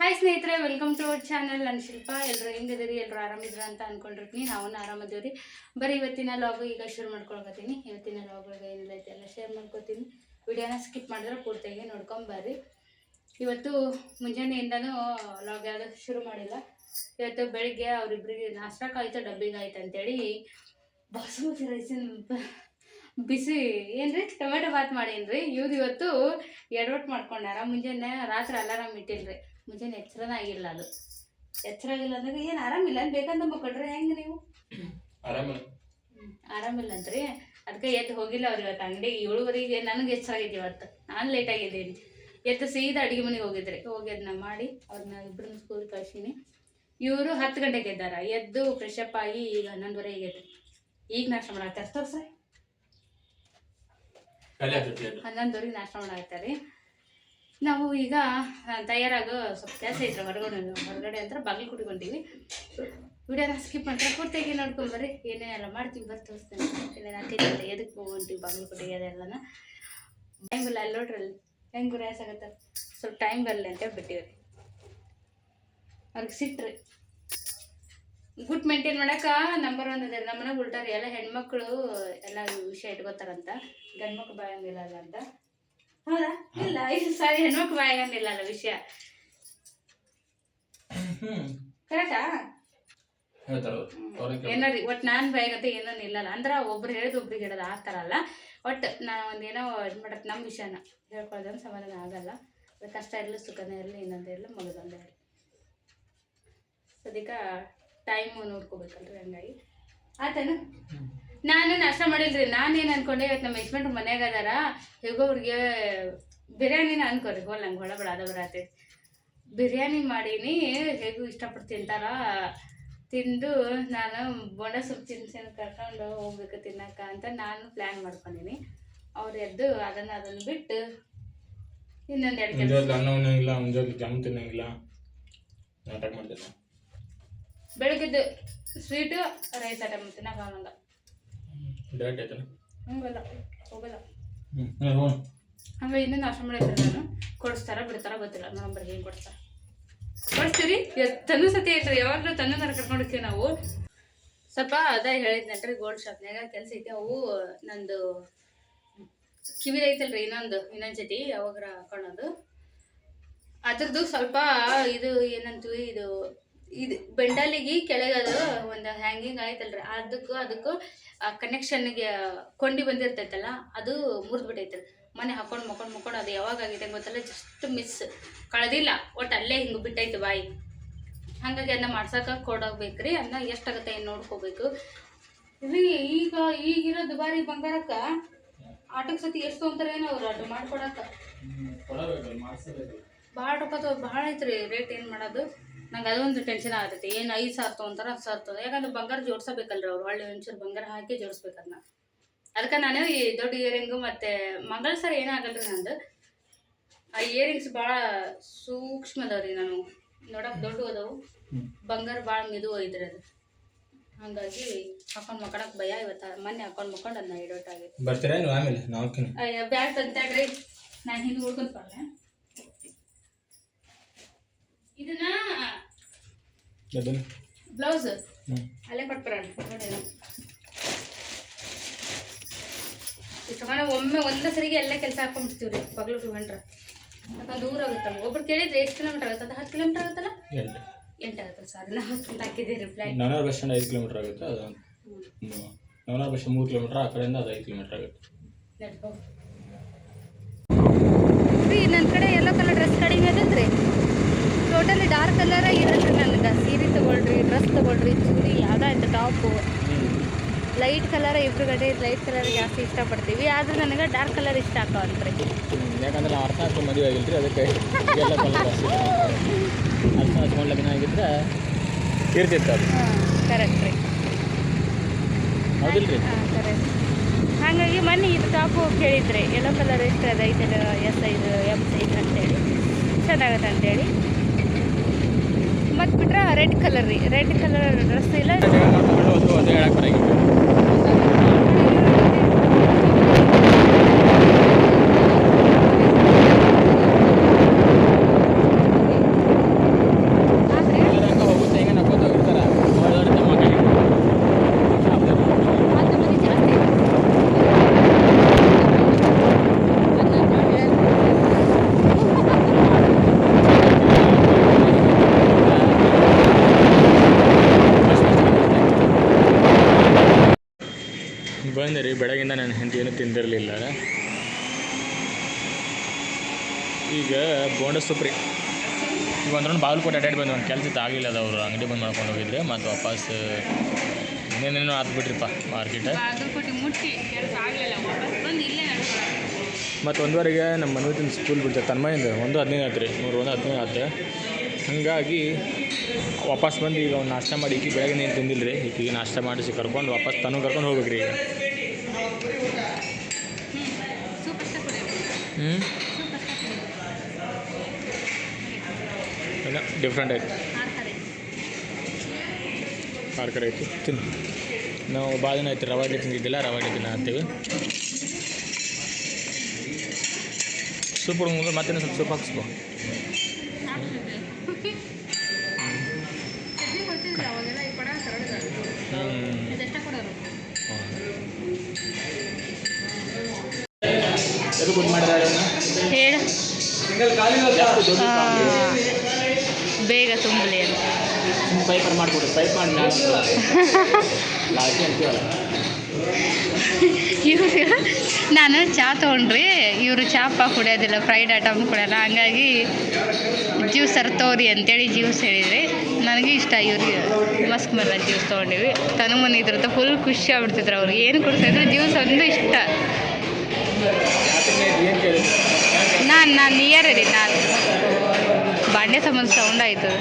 Hi ಸ್ನೇಹಿತರೆ welcome to our channel ನಾನು ಶಿಲ್ಪ. ಎಲ್ಲರೂ ಹೆಂಗಿದ್ದೀರಿ ಎಲ್ಲರೂ ಆರಾಮಿದ್ರ ಅಂತ ಅನ್ಕೊಂಡಿರ್ತೀನಿ. ನಾವು ಆರಾಮದೇವ್ರಿ. ಬರೀ ಇವತ್ತಿನ ಲಾಗು ಈಗ ಶುರು ಮಾಡ್ಕೊಳ್ಕತ್ತೀನಿ ಇವತ್ತಿನ ಲಾಗ್ ಒಳಗೆ ಏನಿಲ್ಲ ಎಲ್ಲ ಶೇರ್ ಮಾಡ್ಕೊತೀನಿ. ವಿಡಿಯೋನ ಸ್ಕಿಪ್ ಮಾಡಿದ್ರೆ ಪೂರ್ತಿಯಾಗಿ ನೋಡ್ಕೊಂಬರ್ರಿ ಇವತ್ತು ಮುಂಜಾನೆಯಿಂದನೂ ಲಾಗ್ ಯಾವುದು ಶುರು ಮಾಡಿಲ್ಲ. ಇವತ್ತು ಬೆಳಿಗ್ಗೆ ಅವ್ರಿಬ್ರಿಗೆ ನಾಷ್ಟಕ್ಕಾಯ್ತು ಡಬ್ಬಿಗೆ ಆಯ್ತು ಅಂತೇಳಿ ಬಾಸುಮತಿ ರೈಸಿನ ಬಿಸಿ, ಏನ್ರಿ? ಟೊಮೆಟೊ ಬಾತ್ ಮಾಡೇನ್ರಿ. ಇವ್ದು ಇವತ್ತು ಎಡವಟ್ ಮಾಡ್ಕೊಂಡಾರ. ಮುಂಜಾನೆ ರಾತ್ರಿ ಅಲಾರಾಮ್ ಇಟ್ಟಿಲ್ರಿ. ಮುಂಜಾನೆ ಎಚ್ಚರನ ಆಗಿಲ್ಲ ಅದು. ಎಚ್ಚರ ಆಗಿಲ್ಲ ಅಂದ್ರೆ ಏನು ಆರಾಮಿಲ್ಲ ಅಂತ ಬೇಕಂತ ಮಕ್ಕಳ್ರೆ ಹೆಂಗೆ ನೀವು? ಆರಾಮಿಲ್ಲ ಅಂತ್ರಿ ಅದಕ್ಕೆ ಎದ್ದು ಹೋಗಿಲ್ಲ ಅವ್ರು ಇವತ್ತು ಅಂಗಡಿಗೆ. ಏಳುವರೆಗೆ ನನಗೆ ಎಚ್ಚರ ಆಗೈತಿ ಇವತ್ತು. ನಾನು ಲೇಟ್ ಆಗಿದ್ದೀನಿ. ಎದ್ದು ಸೀದಾ ಅಡುಗೆ ಮನೆಗೆ ಹೋಗಿದ್ರಿ. ಹೋಗಿ ಅದನ್ನ ಮಾಡಿ ಅವ್ರನ್ನ ಇಬ್ಬರನ್ನ ಸ್ಕೂಲ್ ಕಳ್ಸೀನಿ. ಇವರು ಹತ್ತು ಗಂಟೆಗೆ ಎದ್ದಾರ. ಎದ್ದು ಫ್ರೆಶ್ ಅಪ್ ಆಗಿ ಈಗ ಹನ್ನೊಂದುವರೆ ಆಗೈತಿ ಈಗ ನಾಷ್ಟ ಮಾಡಾಕ್ತಾರೆ ತೋರ್ಸ ಹನ್ನೊಂದುವರೆಗೆ ನಾಷ್ಟ ಮಾಡಾಕ್ತಾರೆ ನಾವು ಈಗ ತಯಾರಾಗೋ ಸ್ವಲ್ಪ ಕೆಲಸ ಐತ್ರಿ ಹೊರಗಡೆ ಹೊರಗಡೆ ಅಂತ ಬಾಗಿಲು ಕುಡ್ಕೊಂಡೀವಿ ವಿಡಿಯೋನ ಸ್ಕಿಪ್ ಮಾಡ್ತಾರೆ, ಪೂರ್ತಿಯಾಗಿ ನೋಡ್ಕೊಂಬರ್ರಿ ಏನೇನೆಲ್ಲ ಮಾಡ್ತೀವಿ, ಬರ್ತು ತೋರಿಸ್ತೇನೆ ಏನೇನು ಹಾಕಿದ್ರೆ ಎದಕ್ಕೆ ಹೋಗ್ತೀವಿ, ಬಾಗಿಲು ಕುಟ್ಟಿಗೆ ಅದೆಲ್ಲನ. ಟೈಮ್ ಇಲ್ಲ ಅಲ್ಲಿ ನೋಡ್ರಿ ಅಲ್ಲಿ ಹೆಂಗೆ ಆಗತ್ತೆ? ಸ್ವಲ್ಪ ಟೈಮ್ ಬರಲಿ ಅಂತ ಬಿಟ್ಟಿವ್ರಿ ಅವ್ರಿಗೆ ಸಿಟ್ರಿ. ಗುಡ್ ಮೇಂಟೈನ್ ಮಾಡಕ್ಕೆ ನಂಬರ್ ಒನ್ ಅದೇ ನಮ್ಮ ಮನೆಗೆ ಉಲ್ಟಾರಿ ಎಲ್ಲ ಹೆಣ್ಮಕ್ಳು ಎಲ್ಲ ವಿಷಯ ಇಟ್ಕೋತಾರಂತ. ಗಂಡ್ಮಕ್ಳು ಬಾಯಂಗಿಲ್ಲ ಅಂತ. ಹೌದಾ? ಇಲ್ಲ ಇದು ಸಾರಿ ಹೆಣ್ಮಕ್ಳು ಬಾಯಂಗಿಲ್ಲ ಅಲ್ಲ ವಿಷಯ. ಕರೆಕ್ಟಾ ಏನಾರಿ ಒಟ್ಟು ನಾನು ಬಾಯಾಗತ್ತೆ ಏನೋ ನಿಲ್ಲಲ್ಲ ಅಂದ್ರೆ ಒಬ್ರು ಹೇಳಿದ ಒಬ್ರಿಗೆ ಹೇಳೋದು ಆ ಥರ ಅಲ್ಲ. ಒಟ್ಟು ನಾನು ಒಂದೇನೋ ಇದು ಮಾಡತ್ತೆ ನಮ್ಮ ವಿಷಯನ. ಹೇಳ್ಕೊಳ್ಳೋದಂದ್ರೆ ಸಮಾಧಾನ ಆಗಲ್ಲ. ಕಷ್ಟ ಇರಲಿ ಸುಖನೇ ಇರಲಿ ಇನ್ನೊಂದೇ ಇರಲಿ ಮಗದೊಂದೇ ಇರಲಿ. ಸದ್ಯಕ್ಕೆ ಟೈಮು ನೋಡ್ಕೋಬೇಕಲ್ರಿ ಹಂಗಾಗಿ. ಆತೇನು ನಾನು ನಾಷ್ಟ ಮಾಡಿಲ್ರಿ. ನಾನೇನು ಅನ್ಕೊಂಡೆ ಇವತ್ತು ನಮ್ಮ ಯಜಮಾನ್ರು ಮನ್ಯಾಗ ಅದಾರ. ಹೇಗೋ ಅವ್ರಿಗೆ ಬಿರಿಯಾನಿನ ಅನ್ಕೋರಿ. ಹೋಲ್ ನಂಗೆ ಹೊಳಬಡ ಅದ ಬರತೈತಿ ಬಿರಿಯಾನಿ ಮಾಡೀನಿ. ಹೇಗೂ ಇಷ್ಟಪಟ್ಟು ತಿಂತಾರ ತಿಂದು ನಾನು ಬೋಂಡ ಸೊಪ್ಪು ತಿನ್ಸಿನ ಕರ್ಕೊಂಡು ಹೋಗ್ಬೇಕು ತಿನ್ನಕ್ಕ ಅಂತ ನಾನು ಪ್ಲ್ಯಾನ್ ಮಾಡ್ಕೊಂಡಿನಿ. ಅವ್ರು ಎದ್ದು ಅದನ್ನು ಅದನ್ನು ಬಿಟ್ಟು ಇನ್ನೊಂದು ಎರಡು ಕೆಲಸ ಮುಂಜಾನೆ ಅನ್ನ ಉಣ್ಣಂಗಿಲ್ಲ ಮುಂಜಾನೆ ಜಾಮ್ ತಿನ್ನಂಗಿಲ್ಲ ನಾಟಕ ಮಾಡ್ತೇನೆ ಬೆಳಗ್ಗೆದ್ದು ಸ್ವೀಟು ರೈಸ್ ಐಟಮ್ ತಿನ್ನಕ ಆಗಂಗ ಡೇಟ್ ಆಯ್ತಾನ ಹಂಗಲ್ಲ. ಹೋಗಲ್ಲ. ಹಂಗೆ ಇನ್ನೊಂದು ಮಾಡಿದ್ರೆ ನಾನು. ಕೊಡಿಸ್ತಾರ ಬಿಡ್ತಾರ ಗೊತ್ತಿಲ್ಲ. ನೋಡಂಬರ್ ಏನು ಕೊಡ್ತಾರ. ಕೊಡಿಸ್ತೀರಿ ತನ್ನ ಸತಿ ಐತ್ರಿ. ಯಾವಾಗಲೂ ತನ್ನ ಕರ್ಕೊಂಡು ಹೋಗ್ತೀವಿ ನಾವು. ಸ್ವಲ್ಪ ಅದ ಹೇಳಿದ್ನಲ್ರಿ ಗೋಲ್ಡ್ ಶಾಪ್ನ್ಯಾಗ ಕೆಲಸ ಐತಿ. ಅವು ನಂದು ಕಿವಿ ಐತಲ್ರಿ ಇನ್ನೊಂದು ಇನ್ನೊಂದು ಜೊತೆ ಯಾವಾಗ ಹಾಕೊಳ್ಳೋದು ಅದ್ರದ್ದು ಸ್ವಲ್ಪ ಇದು ಏನಂತೀವಿ ಇದು ಇದು ಬೆಂಡಲಿಗೆ ಕೆಳಗದು ಒಂದು ಹ್ಯಾಂಗಿಂಗ್ ಆಯ್ತಲ್ರಿ. ಅದಕ್ಕೂ ಅದಕ್ಕೂ ಕನೆಕ್ಷನ್ಗೆ ಕೊಂಡಿ ಬಂದಿರ್ತೈತಲ್ಲ ಅದು ಮುರಿದ್ಬಿಟ್ಟೈತೆ ಬಿಟ್ಟೈತ್ರಿ ಮನೆ ಹಾಕೊಂಡು ಮಕ್ಕೊಂಡು ಮಕ್ಕೊಂಡು ಅದು ಯಾವಾಗ ಆಗಿದೆ ಗೊತ್ತಲ್ಲ ಜಸ್ಟ್ ಮಿಸ್ ಕಳೆದಿಲ್ಲ ಒಟ್ಟು ಅಲ್ಲೇ ಹಿಂಗೆ ಬಿಟ್ಟೈತೆ ಬಾಯಿ. ಹಾಗಾಗಿ ಅದನ್ನ ಮಾಡ್ಸಕ್ಕೆ ಕೊಡೋಗ್ಬೇಕ್ರಿ ಅದನ್ನ ಎಷ್ಟಾಗುತ್ತೆ ಏನು ನೋಡ್ಕೋಬೇಕು. ರೀ ಈಗ ಈಗಿರೋ ದುಬಾರಿ ಬಂಗಾರಕ್ಕೆ ಆಟಕ್ಕೆ ಸತಿ ಎಷ್ಟು ತೊಗೊಂತಾರೆ ಏನೋ ಅವ್ರು ಅದು ಮಾಡ್ಕೊಡಕ್ಕೆ. ಭಾಳ ರೊಕ್ಕ ಭಾಳ ಐತ್ರಿ ರೇಟ್ ಏನು ಮಾಡೋದು. ನಂಗೆ ಅದೊಂದು ಟೆನ್ಷನ್ ಆಗತೈತಿ. ಏನು ಐದು ಸಾವಿರ ತೊಗೊಂತಾರ ಹತ್ತು ಸಾವಿರ ತೊಗೊಂಡು ಯಾಕಂದ್ರೆ ಬಂಗಾರ ಜೋಡ್ಸಬೇಕಲ್ರಿ ಅವ್ರು. ಹೊಳ್ಳಿ ಒಂಚೂರು ಬಂಗಾರ ಹಾಕಿ ಜೋಡಿಸ್ಬೇಕು ಅದನ್ನ ಅದಕ್ಕೆ ನಾನು ಈ ದೊಡ್ಡ ಇಯರಿಂಗು ಮತ್ತು ಮಂಗಳ ಸರ್ ಏನಾಗಲ್ರಿ ನಂದು. ಆ ಇಯರಿಂಗ್ಸ್ ಭಾಳ ಸೂಕ್ಷ್ಮ ಅದಾವ್ರಿ ನಾನು. ನೋಡಕ್ಕೆ ದೊಡ್ಡ ಅದಾವು. ಬಂಗಾರ ಭಾಳ ಮಿದು ಐತ್ರಿ ಅದು. ಹಾಗಾಗಿ ಹಾಕೊಂಡು ಮಕ್ಕಳಕ್ಕೆ ಭಯ ಇವತ್ತು. ಮೊನ್ನೆ ಹಾಕೊಂಡು ಮಕ್ಕೊಂಡು ಅದನ್ನ ಇಡೋಟಾಗಿ ಬರ್ತೀರಾ ನೀವು ಆಮೇಲೆ ಬ್ಯಾಗ್ ತಂತ್ರಿ ನಾನು ಹಿಂದೆ ಉಳ್ಕೊಂತ ಇದನ್ನ ಬ್ಲೌಸ್. ಅಲ್ಲೇ ಕೊಟ್ಬಿಡೋಣ. ನೋಡಿ ಒಮ್ಮೆ ಒಂದೇ ಸರಿಗೆ ಎಲ್ಲ ಕೆಲಸ ಹಾಕೊಂಡ್ಬಿಡ್ತೀವಿ ರೀ ಪಗ್ಲು ಟುಗಂಡ್ರ ಯಾಕಂದ್ರೆ ದೂರ ಆಗುತ್ತಲ್ಲ. ಒಬ್ರು ಕೇಳಿದ್ರೆ ಎಷ್ಟು ಕಿಲೋಮೀಟರ್ ಆಗುತ್ತೆ? ಹತ್ತು ಕಿಲೋಮೀಟರ್ ಆಗುತ್ತಲ್ಲ? ಎಂಟು. ಎಂಟು ಆಗುತ್ತೆ? ಸರ್ ಅದನ್ನ ಹತ್ತು ಹಾಕಿದೆ ರಿಪ್ಲೈ ನವನಾರ್ ಬಸ್ ಸ್ಟ್ಯಾಂಡ್ ಐದು ಕಿಲೋಮೀಟರ್ ಆಗುತ್ತೆ ಅದು. ನವನಾರ್ ಬಸ್ ಮೂರು ಕಿಲೋಮೀಟರ್ ಆ ಕಡೆಯಿಂದ ಅದು ಐದು ಕಿಲೋಮೀಟರ್ ಆಗುತ್ತೆ. ರೀ ನನ್ನ ಕಡೆ ಎಲ್ಲೋ ಕಲರ್ ಡ್ರೆಸ್ ಕಡಿಮೆ ಅದೈತ್ರಿ ಟೋಟಲಿ ಡಾರ್ಕ್ ಕಲರ ಇರಲ್ರಿ ನನಗೆ. ಸೀರೆ ತೊಗೊಳ್ರಿ ಡ್ರೆಸ್ ತೊಗೊಳ್ರಿ ಚೂರಿ ಯಾವುದೋ ಆಯ್ತು ಟಾಪು ಲೈಟ್ ಕಲರ್ ಇಬ್ರು ಕಡೆ ಲೈಟ್ ಕಲರ್ ಜಾಸ್ತಿ ಇಷ್ಟಪಡ್ತೀವಿ. ಆದ್ರೆ ನನಗೆ ಡಾರ್ಕ್ ಕಲರ್ ಇಷ್ಟ ಆಕವಂತ್ರಿ. ಯಾಕಂದ್ರೆ ನಾವು ಅರ್ಥ ಹಾಕೊಂಡು ಮದುವೆ ಆಗಿಲ್ರಿ ಅದಕ್ಕೆ ಎಲ್ಲ ಕಲರ್ ಅರ್ಥ ಹಚ್ಕೊಂಡು ಲಗ್ನ ಆಗಿದ್ರೆ ಇರ್ತಿತ್ತು ಅದು. ಕರೆಕ್ಟ್ ರೀ. ಹೌದಿಲ್ರಿ? ಕರೆಕ್ಟ್ ಹಾಗಾಗಿ ಮೊನ್ನೆ ಇದು ಟಾಪು ಕೇಳಿದ್ರಿ ಎಲ್ಲೋ ಕಲರ್ ಎಷ್ಟು ಅದು ಐತೆ ಎಸ್ ಐದು ಎಂ ಸೈಜ್ ಅಂತೇಳಿ. ಚೆನ್ನಾಗತ್ತೆ ಅಂತೇಳಿ ಮತ್ತು ಬಿಟ್ರೆ ರೆಡ್ ಕಲರ್ ರೀ. ರೆಡ್ ಕಲರ್ ಡ್ರೆಸ್ ಇಲ್ಲ. ಮಾಡ್ಕೊಂಡು ಅದೇ ಹೇಳಕ್ ಬರಂಗಿಲ್ಲ ಬಂದೆ ರೀ ಬೆಳಗಿಂದ ನಾನು ಹೆಂಡತಿ ಏನೂ ತಿಂದಿರಲಿಲ್ಲ. ಈಗ ಬೋಂಡ ಸೂಪ್ರಿ. ಈಗ ಒಂದು ಬಾಗಲಕೋಟೆ ಅಡ್ಡಾಡಿ ಬಂದು ಒಂದು ಕೆಲಸ ಆಗಿಲ್ಲ ಅದು ಅವರು ಅಂಗಡಿ ಬಂದು ಮಾಡ್ಕೊಂಡು ಹೋಗಿದ್ರೆ ಮತ್ತು ವಾಪಸ್ ಇನ್ನೇನೇನೋ ಹಾಕ್ಬಿಟ್ರಿಪ್ಪ ಮಾರ್ಕೆಟ್ ಮತ್ತು ಒಂದುವರೆಗೆ ನಮ್ಮ ಮನೆಯತ್ತಿನ ಸ್ಕೂಲ್ ಬಿಡ್ತಾರೆ ತನ್ಮಯಿಂದ ಒಂದು ಹದಿನೈದು ಆಯ್ತು ರೀ ಮೂರು ಒಂದು ಹದಿನೈದು ಆಯ್ತು ಹಾಗಾಗಿ ವಾಪಸ್ ಬಂದು ಈಗ ಒಂದು ನಾಷ್ಟ ಮಾಡಿ ಈಕಿ ಬೆಳಗ್ಗೆ ನೀನು ತಿಂದಿಲ್ಲ ರೀ ಈಕಿಗೆ ನಾಷ್ಟ ಮಾಡಿಸಿ ಕರ್ಕೊಂಡು ವಾಪಸ್ ತನಗೆ ಕರ್ಕೊಂಡು ಹೋಗ್ಬೇಕು ರೀ ಈಗ ಸೂಪ್ ಅಷ್ಟೇ ಕುಡಿಯೋದು ಹ್ಞೂ ಡಿಫ್ರೆಂಟ್ ಐತಿ ಮಾಡ್ತಾರೆ ಆರು ಕಡೆ ಐತಿ ತಿನ್ನು ನಾವು ಭಾಳ ದಿನ ಆಯ್ತು ರವೆ ಇಡ್ಲಿ ತಿಂದಿದ್ದಿಲ್ಲ ರವೆ ದಿನ ತಿನ್ನ ಹಾಕ್ತೀವಿ ಸೂಪ್ ಹುಡುಗ ಮತ್ತೆ ಸ್ವಲ್ಪ ಸೂಪ್ ಹಾಕಿಸ್ಬೋ ಗುಡ್ ಕೊಡ್ತಿದ್ರು ಬೇಗ ತುಂಬಲಿ ಅಂತ. ಪೈಪರ್ ಮಾಡ್ಬಿಡು ಪೈಪ್ ಮಾಡಿ ಅಂತೀವಲ್ಲ. ನಾನು ಚಾ ತೊಗೊಂಡ್ರಿ ಇವರು ಚಾಪ ಕುಡಿಯೋದಿಲ್ಲ ಫ್ರೈಡ್ ಐಟಮ್ ಕುಡಿಯೋಲ್ಲ ಹಂಗಾಗಿ ಜ್ಯೂಸ್ ತೋರಿ ಅಂತೇಳಿ ಜ್ಯೂಸ್ ಹೇಳಿದ್ರಿ. ನನಗೆ ಇಷ್ಟ ಇವ್ರಿಗೆ ಮಸ್ಕ್ ಮಲ್ಲ ಜ್ಯೂಸ್ ತೊಗೊಂಡಿವಿ. ಮನೆ ಇದ್ರದ್ದು ಫುಲ್ ಖುಷಿ ಆಗ್ಬಿಡ್ತಿದ್ರು ಅವ್ರಿಗೆ ಏನು ಕುಡಿಸಿದ್ರು ಜ್ಯೂಸ್ ಒಂದು ಇಷ್ಟ. ನಾನು ನಾನು ನಿಯರ್ ರೀ ನಾನು. ಬಾಂಡೆ ಸಂಬಂಧ ಸೌಂಡ್ ಆಯ್ತದ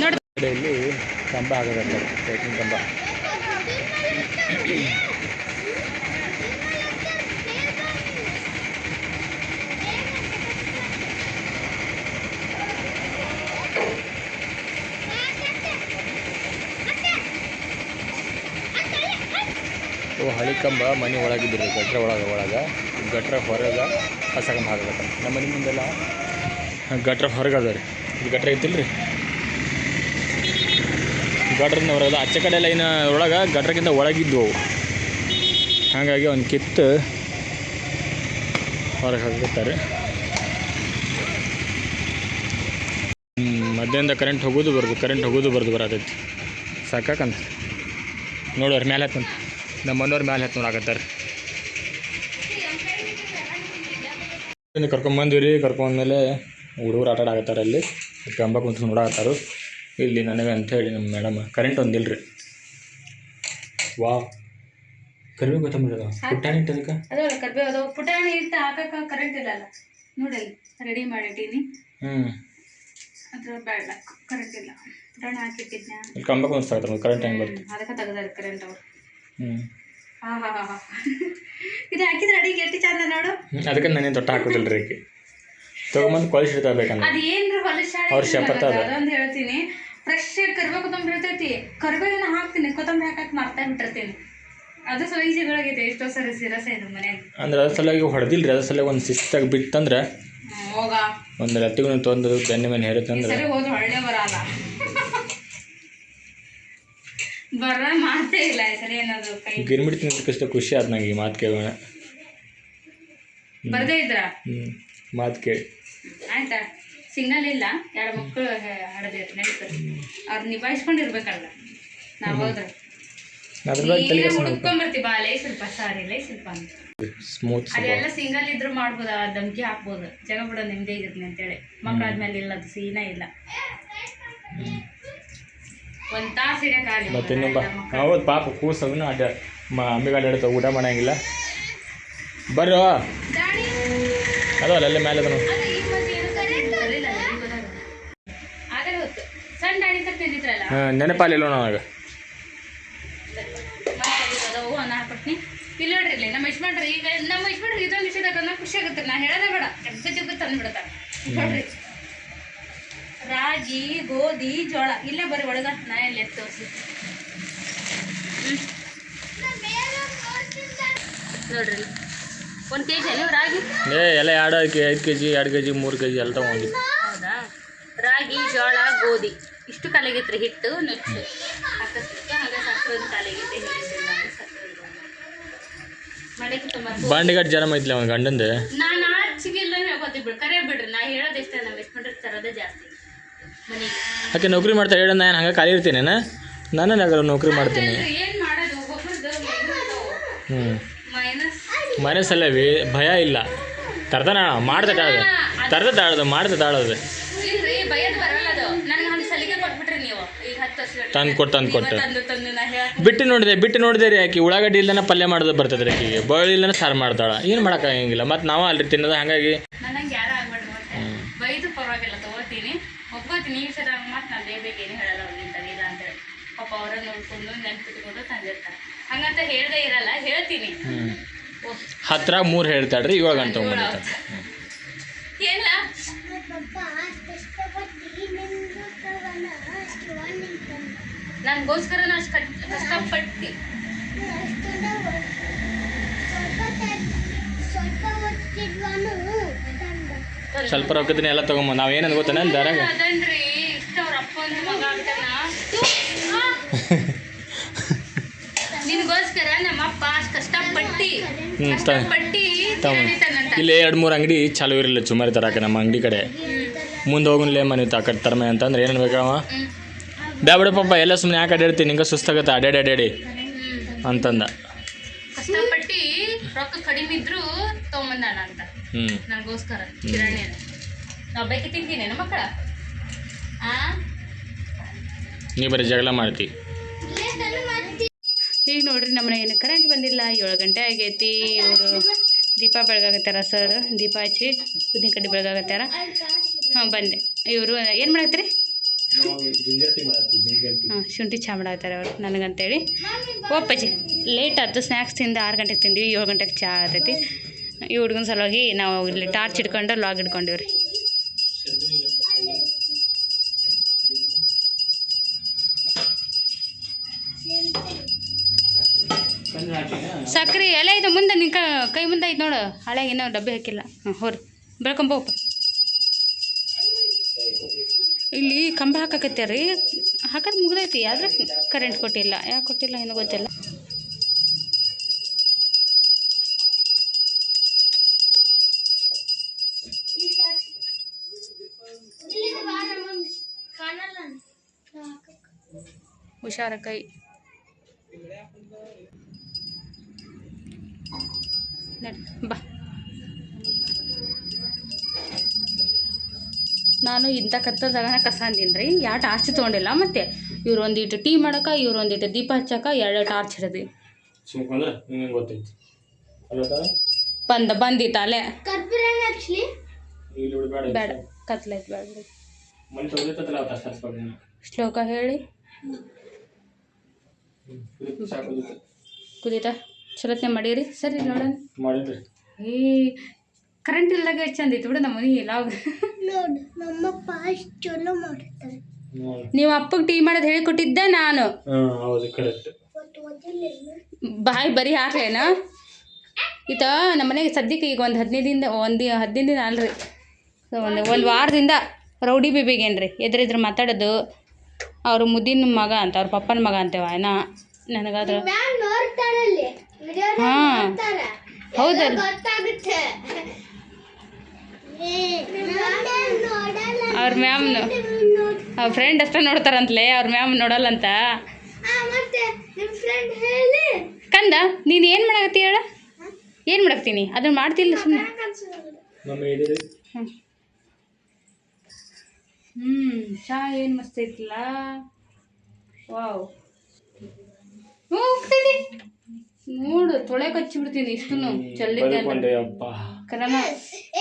ನೋಡಿ ಕಂಬ ಆಗದ ಕಂಬ ಇವು ಹಳಿ ಕಂಬ ಮನೆ ಒಳಗಿದ್ದಿರಿ ಗಟ್ರ ಒಳಗೆ ಒಳಗೆ. ಗಟ್ರ ಹೊರಗೆ ಹೊಸ ಕಂಬ ನಮ್ಮ ಮನೆ ಮುಂದೆಲ್ಲ ಗಟ್ರ ಹೊರಗೆ ಅದ ರೀ ಇದು ಗಟ್ರ ಐತಿಲ್ಲ ರೀ ಗಟ್ರನ್ನ ಹೊರಗದ ಆಚೆ ಕಡೆ ಲೈನ್ ಒಳಗೆ ಗಟ್ರಕ್ಕಿಂತ ಒಳಗಿದ್ವು. ಅವು ಹಾಗಾಗಿ ಅವ್ನು ಕಿತ್ತು ಹೊರಗೆ ಹಾಕಿರ್ತಾರೆ ಮಧ್ಯಾಹ್ನದ ಕರೆಂಟ್ ಹೋಗೋದು ಬರೋದು ಕರೆಂಟ್ ಹೋಗೋದು ಬರೋದು ಬರತೈತಿ. ಸಾಕಾಕಂತ. ನೋಡೋರು ಮೇಲೆ ಹತ್ತಂತ ನಮ್ಮ ಮನೆಯವ್ರ ಮ್ಯಾಲೆ ಹತ್ತು ನೋಡಾಕತ್ತಾರೆ ಕರ್ಕೊಂಬಂದ್ವಿ ರೀ ಕರ್ಕೊಂಡ್ಮೇಲೆ ಹುಡುಗರು ಆಟ ಆಡಾಕತ್ತಾರ ಅಲ್ಲಿ. ಕಂಬ ಕುಂತು ನೋಡಾಕತ್ತಾರು. ಇಲ್ಲಿ ನನಗೆ ಅಂಥೇಳಿ ನಮ್ಮ ಮೇಡಮ್ ಕರೆಂಟ್ ಒಂದಿಲ್ಲ ರೀ ವಾ ಕರಿಬೇಕು ಗೊತ್ತಂಬಿಡದ ಇಟ್ಟು ಅದಕ್ಕೆ? ಅದಲ್ಲ ಕರಿಬೇ ಅದು ಪುಟಾಣಿ ಇಟ್ಟು ಹಾಕಕ್ಕೆ ಕರೆಂಟ್ ಇಲ್ಲಲ್ಲ ನೋಡಿ ರೆಡಿ ಮಾಡಿಟ್ಟೀನಿ ಹ್ಞೂ ಅದ್ರ ಬೇಡ ಕರೆಂಟ್ ಇಲ್ಲ. ಪುಟಾಣಿ ಹಾಕಿಟ್ಟಿದ್ದೆ ಕಂಬಕ್ಕೆ ಒಂದು ಕರೆಂಟ್ ಹೆಂಗೆ ಬರುತ್ತೆ ಅದಕ್ಕೆ ತೆಗ್ದಾರೆ ಕರೆಂಟ್ ಅವ್ರು. ಇದು ಹಾಕಿದ್ರೆ ಅಡಿಗೆ ಎಷ್ಟು ಚಂದ ನೋಡು. ಅದಕ್ಕೆ ನಾನೇನು ತೊಟ್ಟ ಹಾಕೋದಿಲ್ಲ ರೀ ಆಕೆ ತೊಗೊಂಬಂದು ಕೊಳಿಸಿ ಇಡ್ತಾಬೇಕಂದ್ರೆ ಅದು ಏನ್ರ ಹೊಲಸಾಳೆ ಅವ್ರ ಶಪಥ ಅದ. ಅದೊಂದು ಹೇಳ್ತೀನಿ. ಫ್ರೆಶ್ ಕರ್ಬೇವು ಕೊತ್ತಂಬರಿ ಇರ್ತೈತಿ. ಕರ್ಬೇವಿನ ಹಾಕ್ತೀನಿ ಕೊತ್ತಂಬರಿ ಹಾಕಕ್ ಮರ್ತಾ ಬಿಟ್ಟಿರ್ತೀನಿ. ಅದು ಸ್ವಲ್ಪ ಈಜಿಗಳಾಗೈತೆ ಎಷ್ಟೋ ಸರಿ ಸಿರಸ ಇದು ಮನ್ಯಾಗ ಅಂದ್ರೆ ಅದ್ರ ಸಲುವಾಗಿ ಹೊಡೆದಿಲ್ಲ ರೀ ಅದ್ರ ಸಲುವಾಗಿ ಒಂದು ಶಿಸ್ತಾಗಿ ಬಿತ್ತಂದ್ರೆ ಹೋಗ. ಒಂದು ರತ್ತಿಗೂ ತೊಂದು ಬೆನ್ನೆ ಮೇಲೆ ಹೇರುತ್ತಂದ್ರೆ ಸರಿ ಹೋದ್ರೆ ಒಳ್ಳೆ ಬರಲ್ಲ. ಬರ ಮಾತೇ ಇಲ್ಲ ಸರಿ ಕೈ ಗಿರ್ಮಿಟ್ ತಿನ್ನೋದಕ್ಕಷ್ಟು ಖುಷಿ ಆಯ್ತು ನಂಗೆ ಈ ಮಾತು ಕೇಳೋಣ. ಬರ್ದೇ ಇದ್ರ? ಹ್ಞೂ ಮಾತು ಕೇಳಿ. ಆಯ್ತಾ? ಸಿಗ್ನಲ್ ಇಲ್ಲ ಎರಡು ಮಕ್ಕಳು ಹಡದಿರ್ರಿ ನಡೀತಾರೆ. ಅವ್ರು ನಿಭಾಯಿಸ್ಕೊಂಡಿರ್ಬೇಕಲ್ಲ ನಾವು ಹೋದ್ರೆ ಬಗ್ಗೆ ಬಾ ಲೈ ಸ್ವಲ್ಪ ಸಾರಿ ಲೈ ಸ್ವಲ್ಪ ಅಂತ. ಅದೆಲ್ಲ ಸಿಂಗಲ್ ಇದ್ರು ಮಾಡ್ಬೋದು? ಧಮ್ಕಿ ಹಾಕ್ಬೋದು. ಜಗ ಬಿಡೋ ನಿಮ್ದೇ ಇರ್ತೀನಿ ಅಂತೇಳಿ. ಮಕ್ಕಳಾದ್ಮೇಲೆ ಇಲ್ಲ ಅದು ಸೀನೇ ಇಲ್ಲ. ಒಂದ್ ತಾಸು ಇಡಕ್ಕಾಗಲಿ ಮತ್ತೆ ಇನ್ನೊಬ್ಬ ಹೌದು ಪಾಪ ಕೂಸವನು ಅಡ್ಡ ಮ ಅಂಬಿಗೆ ಅಡ್ಡಾಡ್ತಾವ ಊಟ ಮಾಡಂಗಿಲ್ಲ. ಬರ್ರಿ. ಅದು ಅಲ್ಲೇ ಮೇಲೆ ಅದನು. ಆಗಲೇ ಹೊತ್ತು ಸಣ್ಣ ದಾಣಿ ಅಂತ ತಿಂದಿದ್ರಲ್ಲ? ಹಾಂ ನೆನಪಾಲಿಲ್ಲ ನನಗೆ. ಇಲ್ಲ ನೋಡ್ರಿ ನಮ್ಮ ಯಜಮಾನ್ರಿ ಈಗ ನಮ್ಮ ಯಜಮಾನ್ರಿ ಇದೊಂದು ವಿಷಯದಾಗ ಖುಷಿ ಆಗುತ್ತೆ. ನಾ ಹೇಳೋದೇ ಬೇಡ. ಜಗ್ಗ ಜಗ್ಗ ತಂದು ಬಿಡ್ತಾರೆ ನೋಡ್ರಿ. ರಾಗಿ ಗೋಧಿ ಜೋಳ. ಇಲ್ಲೇ ಬರ್ರಿ ಒಳಗ ನಾ ಎಲ್ಲಿ ತೋರ್ಸಿ ನೋಡ್ರಿ ಒಂದು ಕೆ ಜಿ ಅಲ್ಲಿ ರಾಗಿ? ಏ ಎಲ್ಲ ಎರಡು ಐದು ಕೆ ಜಿ ಎರಡು ಕೆ ಜಿ ಮೂರು ಕೆ ಜಿ ಎಲ್ಲ ತಗೊಂಡು. ಹೌದಾ? ರಾಗಿ ಜೋಳ ಗೋಧಿ. ಇಷ್ಟು ಕಾಲಾಗೈತ್ರಿ ಹಿಟ್ಟು ನುಚ್ಚು ಹಾಕಕ್ಕೆ ಹಾಗೆ ಸಕ್ಕರೆ ಒಂದು ಕಾಲಾಗೈತೆ ಹೇಳಿದ್ದಿಲ್ಲ ಬಾಂಡಿಗಟ್ಟು ಜರಮ್ ಐತ್ಲಿ ಅವನ ಗಂಡಂದು. ನಾನು ಆಚಿಗೆಲ್ಲ ಹೇಳ್ಕೊತೀವಿ ಬಿಡು. ಕರೆ ಬಿಡ್ರಿ. ನಾ ಹೇಳೋದು ಎಷ್ಟೇ ನಾವು ಎಷ್ಟು ಮಾಡ್ರೆ ತರೋದೇ ಜಾಸ್ತಿ. ಯಾಕೆ ನೌಕರಿ ಮಾಡ್ತಾ ಹೇಳ ನಾನು ಹಂಗೆ ಖಾಲಿ ಇರ್ತೀನೇನ ನಾನೇನಾಗ ನೌಕರಿ ಮಾಡ್ತೀನಿ. ಹ್ಞೂ ಮೈನಸ್. ಮನಸ್ಸಲ್ಲವಿ ಭಯ ಇಲ್ಲ. ತರ್ತಾನ ಮಾಡ್ದೆ ತಾಳದು. ತರ್ದೆ ತಾಳದು ಮಾಡ್ದೆ ತಾಳದು. ತಂದು ಕೊಟ್ಟು. ತಂದು ಕೊಟ್ಟು ಬಿಟ್ಟು ನೋಡಿದೆ ಬಿಟ್ಟು ನೋಡಿದೆ ರೀ ಆಕಿ. ಉಳ್ಳಾಗಡ್ಡಿ ಇಲ್ದನ ಪಲ್ಯ ಮಾಡೋದು ಬರ್ತದೆ ರೀ ಆಕಿಗೆ. ಬಳ್ಳಿ ಸಾರು ಮಾಡ್ತಾಳೆ. ಏನು ಮಾಡೋಕ್ಕಾಗಂಗಿಲ್ಲ ಮತ್ತು ನಾವು ಅಲ್ರಿ ತಿನ್ನೋದು ಹಾಗಾಗಿ ನನಗೆ ಯಾರು ಆಗ್ಬೇಡ್ರಿ ಮತ್ತೆ ಬೈದು ಪರವಾಗಿಲ್ಲ ತಗೋತೀನಿ ಒಪ್ಕೋತೀನಿ ಈ ಸಲ ಮತ್ತೆ ನಾನು ಬೇಗ ಏನು ಹೇಳಲ್ಲ ಅವ್ರಿಂದ ಇಲ್ಲ ಅಂತೇಳಿ ಪಾಪ ಅವರ ನೋಡ್ಕೊಂಡು ನೆನ್ಪಿಟ್ಕೊಂಡು ತಂದಿರ್ತಾರೆ ಹಂಗಂತ ಹೇಳ್ದೆ ಇರಲ್ಲ ಹೇಳ್ತೀನಿ. ಹತ್ರ ಮೂರು ಹೇಳ್ತಾಳ್ರಿ ಏಳು ಗಂಟೆ ತೊಗೊಂಬಂದಿರ್ತಾರೆ ಏನಿಲ್ಲ ನನಗೋಸ್ಕರ ನಾ ಅಷ್ಟು ಕಟ್ ಕಷ್ಟಪಟ್ಟು ಸ್ವಲ್ಪ ರೊಕ್ಕದಿನ ಎಲ್ಲ ತಗೊಂಬ ನಾವು ಏನಂದು ಗೊತ್ತಾನೆ ದಾರಾಗ ಇಷ್ಟ ಅವ್ರ ಅಪ್ಪನ ಮಗ ಆಗ್ತಾನ ನಿನಗೋಸ್ಕರ ನಮ್ಮ ಅಪ್ಪ ಅಷ್ಟು ಹ್ಞೂ ತ ಇಲ್ಲಿ ಎರಡು ಮೂರು ಅಂಗಡಿ ಚಾಲು ಇರಲಿಲ್ಲ ಚುಮಾರಿ ತರಕ ನಮ್ಮ ಅಂಗಡಿ ಕಡೆ. ಮುಂದೆ ಹೋಗುನ್ಲೇ ಮನೆ ತಾಕಡ್ ತರಮೆ ಅಂತಂದ್ರೆ ಏನೇನು ಬೇಕವ ಹ್ಮ್. ಬ್ಯಾ ಪಾಪ ಎಲ್ಲ ಸುಮ್ಮನೆ ಯಾಕೆ ಅಡ್ಯಾಡ್ತೀನಿ ನಿಂಗೆ ಸುಸ್ತಾಗತ್ತೆ ಅಡ್ಯಾಡಿ ಅಡ್ಯಾಡಿ. ಅಂತಂದ. ಕಷ್ಟಪಟ್ಟು ರೊಕ್ಕ ಕಡಿಮೆ ಇದ್ರು ತಗೊಂಬಂದಾನ ಅಂತ. ಹ್ಞೂ ನನಗೋಸ್ಕರ ಕಿರಾಣಿ ನಾವು ಬೇಕಿ ತಿಂತೀನಿ ನಮ್ಮ ಮಕ್ಕಳ. ಆ? ನೀ ಬರೀ ಜಗಳ ಮಾಡ್ತಿ. ಈಗ ನೋಡ್ರಿ ಮನೆಗೆ ಕರೆಂಟ್ ಬಂದಿಲ್ಲ. ಏಳು ಗಂಟೆ ಆಗೈತಿ. ಇವರು ದೀಪ ಬೆಳಗಾಗತ್ತಾರ ಸರ್ ದೀಪ ಹಚ್ಚಿ ಉದ್ದಿನ ಕಡ್ಡಿ ಬೆಳಗಾಗತ್ತಾರ ಹಾಂ, ಬಂದೆ. ಇವರು ಏನು ಮಾಡತ್ತೀರಿ ಹಾಂ, ಶುಂಠಿ ಚಾ ಮಾಡಾಕತ್ತಾರ ಅವರು ನನಗಂತೇಳಿ. ಓಪಜಿ ಲೇಟ್ ಆಯ್ತು. ಸ್ನ್ಯಾಕ್ಸ್ ತಿಂದು ಆರು ಗಂಟೆಗೆ ತಿಂದ್ವಿ. ಏಳು ಗಂಟೆಗೆ ಚಾ ಆತೈತಿ. ಈ ಹುಡುಗನ ಸಲುವಾಗಿ ನಾವು ಇಲ್ಲಿ ಟಾರ್ಚ್ ಇಟ್ಕೊಂಡು ಲಾಗ್ ಹಿಡ್ಕೊಂಡಿವ್ರಿ. ಸಕ್ರೆ ಎಲ್ಲ ಇದು, ಮುಂದೆ ನಿನ್ ಕೈ ಮುಂದೆ ಐತೆ ನೋಡು. ಹಳೆ ಇನ್ನೂ ಡಬ್ಬಿ ಹಾಕಿಲ್ಲ. ಹಾಂ, ಹೋರಿ. ಬೆಳ್ಕೊಂಬೋಪ ಇಲ್ಲಿ ಕಂಬ ಹಾಕಕತ್ತೆ ರೀ ಹಾಕೋದು ಮುಗ್ದೈತಿ. ಆದ್ರೆ ಕರೆಂಟ್ ಕೊಟ್ಟಿಲ್ಲ. ಯಾಕೆ ಕೊಟ್ಟಿಲ್ಲ ಏನೋ ಗೊತ್ತಿಲ್ಲ. ಹುಷಾರ ಕೈ. ನಡಿ ಬಾ. ನಾನು ಇಂಥ ಕತ್ತಲ್ದಾಗ ಕಸ ಅಂದೀನಿ ರೀ ಯಾವ ಟಾರ್ಚ್ ತೊಗೊಂಡಿಲ್ಲ ಮತ್ತೆ ಇವ್ರು ಒಂದಿಟ್ಟು ಟೀ ಮಾಡಕ್ಕೆ ಇವ್ರು ಒಂದಿಟ್ಟು ದೀಪ ಹಚ್ಚಕ ಎರಡು ಟಾರ್ಚ್ ಅಲ್ಲ ಬಂದ ಬಂದಿತ್ತ ಅಲ್ಲೇ. ಬೇಡ ಕತ್ಲೈತ್ ಬೇಡ ಶ್ಲೋಕ ಹೇಳಿ. ಕುದೀತಾ ಕುದೀತ? ಚಲೋತ್ನೆ ಮಾಡೀರಿ. ಸರಿ ನೋಡೋಣ. ಮಾಡಿದ್ರಿ ಏ ಕರೆಂಟ್ ಇಲ್ದಾಗ ಎಷ್ಟು ಚಂದ ಇತ್ತು ಬಿಡು ನಮ್ಮ ಮನೆ ಲಾಗ್. ನೋಡು ನಮ್ಮಪ್ಪ ಅಷ್ಟು ಚಲೋ ಮಾಡ್ತಾರೆ. ನೀವು ಅಪ್ಪಗೆ ಟೀ ಮಾಡೋದು ಹೇಳಿಕೊಟ್ಟಿದ್ದೆ ನಾನು. ಬಾಯ್ ಹೌದು ಕರೆಕ್ಟ್ ಓದಿಲ್ಲ ಬಾಯಿ ಬರೀ ಹಾಕ್ಲೇನ? ಈತ ನಮ್ಮ ಮನೆಗೆ ಸದ್ಯಕ್ಕೆ ಈಗ ಒಂದು ಹದಿನೈದಿಂದ ಒಂದ್ ಒಂದು ಹದಿನೈದು ದಿನ ಅಲ್ರಿ. ಒಂದು ಒಂದು ವಾರದಿಂದ ರೌಡಿ ಬೇಬಿಗೇನ್ರಿ ಎದ್ರೆದ್ರ ಮಾತಾಡೋದು. ಅವ್ರ ಮುದ್ದಿನ ಮಗ ಅಂತ ಅವ್ರ ಪಪ್ಪನ ಮಗ ಅಂತೇವ ನಾ ನನಗಾದ್ರೆ ಮ್ಯಾಮ್ ನೋಡ್ತಾರಲ್ಲಿ ವಿಡಿಯೋ ಹಾ ನೋಡ್ತಾರ ಹೌದಲ್ಲ ಗೊತ್ತಾಗುತ್ತೆ. ಏ, ಮ್ಯಾಮ್ ನೋಡಲ್ಲ ಅವ್ರ ಮ್ಯಾಮ್ ಅವ್ರ ಫ್ರೆಂಡ್ ಅಷ್ಟೇ ನೋಡ್ತಾರಂತಲೇ ಅವ್ರ ಮ್ಯಾಮ್ ನೋಡಲ್ಲಂತ. ಆ, ಮತ್ತೆ ನಿಮ್ಮ ಫ್ರೆಂಡ್ ಹೇಳಿ. ಕಂದ ನೀನು ಏನು ಮಾಡಕತ್ತಿ ಹೇಳ? ಏನು ಮಾಡಕ್ತೀನಿ ಅದನ್ನ ಮಾಡ್ತಿಲ್ಲ ಸುಮ್ಮನೆ ಹ್ಞೂ ಹ್ಞೂ ಚಾ ಏನು ಮಸ್ತ್ ಐತಿಲ್ಲ ವಾವ್. ಹೋಗ್ತೀನಿ. ನೋಡು ತೊಳೆ ಇಷ್ಟು ಚಲ್ಲಿದ್ದೆ ಕರಮ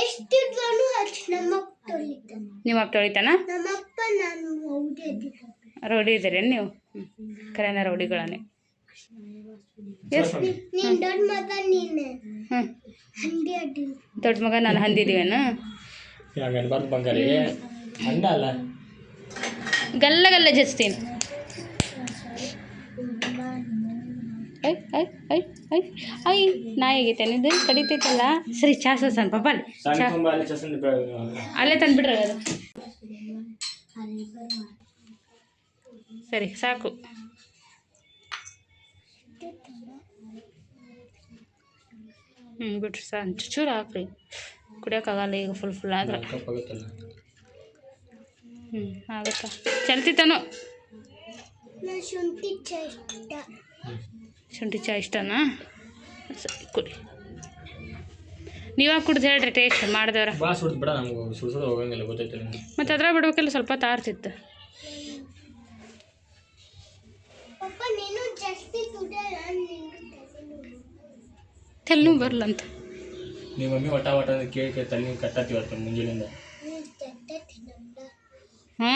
ಎಷ್ಟಿದ್ರೂ ಹಚ್ಚಿ ನಮ್ಮಪ್ಪ ತೊಳಿತಾನೆ. ನಿಮ್ಮ ಅಪ್ಪ ತೊಳಿತಾನ? ನಮ್ಮಪ್ಪ ನಾನು ಹೌದೇ ರೌಡಿ ಇದ್ದೀರೇನು ನೀವು? ಕರೆನ ರೌಡಿಗಳನ್ನೇ. ನೀನ್ ದೊಡ್ಡ ಮಗ ನಾನು. ಹ್ಞೂ ಗಲ್ಲ ಗಲ್ಲ ದೊಡ್ಡ ಐ ಐ ಐ ಐ ಐ ನಾಯಿ ಆಗೈತೆ ನಿಂದು ಕಡಿತೈತಲ್ಲ? ಸರಿ ಚಾ ಸನ್ ಪಾಪ ಅಲ್ಲಿ. ಸಣ್ಣ ತಂದ್ಬಿಡ್ರಿ ಅದು. ಸರಿ ಸಾಕು. ಹ್ಞೂ ಬಿಟ್ರಿ ಸಾ ಚೂರು ಹಾಕ್ರಿ. ಕುಡಿಯೋಕ್ಕಾಗಲ್ಲ ಈಗ ಫುಲ್ ಫುಲ್ ಆದ್ರೆ. ಹ್ಞೂ ಆಗುತ್ತಾ? ಚಲ್ತಿತ್ತಾನು ಶುಂಠಿ ಚಾ ಇಷ್ಟ. ಶುಂಠಿ ಚಾ ಇಷ್ಟನಾ? ಸರಿ ಕುಡಿ. ನೀವಾಗ ಕುಡ್ದು ಹೇಳ್ರಿ ಟೇಸ್ಟ್ ಮಾಡಿದವ್ರ. ಮತ್ತೆ ಸುಡ್ದು ಬಿಡ ನಮ್ಗೆ ಸುಡ್ಸೋದು ಹೋಗಂಗಿಲ್ಲ ಗೊತ್ತೈತೆ ನಿಮ್ಗೆ. ಮತ್ತು ಅದ್ರ ಬಿಡ್ಬೇಕಲ್ಲ ಸ್ವಲ್ಪ ತಾರ್ತಿತ್ತು ತಲೆನೂ ಬರಲ್ಲಂತ ನೀವು ಮಮ್ಮಿ ಒಟ್ಟ ಒಟ್ಟ ಅಂತ ಕೇಳಿ ಕೇಳಿ ತಲೆ ಕಟ್ಟತ್ತೀವತ್ತು ಹ್ಞೂ